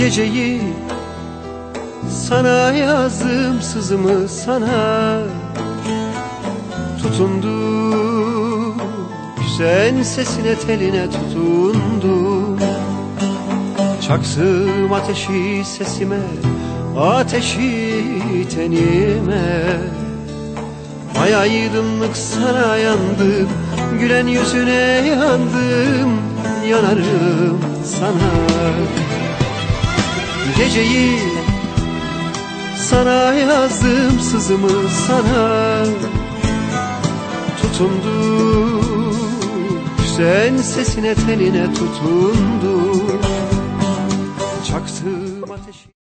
Geceyi sana yazdım sızımı sana Tutundu. Güzel sesine teline tutundu. Çaksım ateşi sesime Ateşi tenime. Ay aydınlık sana yandım Gülen yüzüne yandım Yanarım sana. Geceyi sana yazdım sızımı sana. Tutundu Güzel sesine teline tutundu Çaktım ateşi